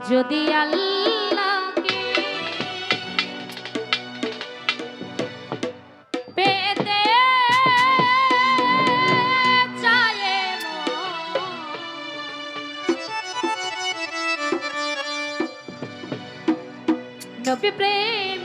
যদি আল্লাহকে পেতে চায় নবী প্রেম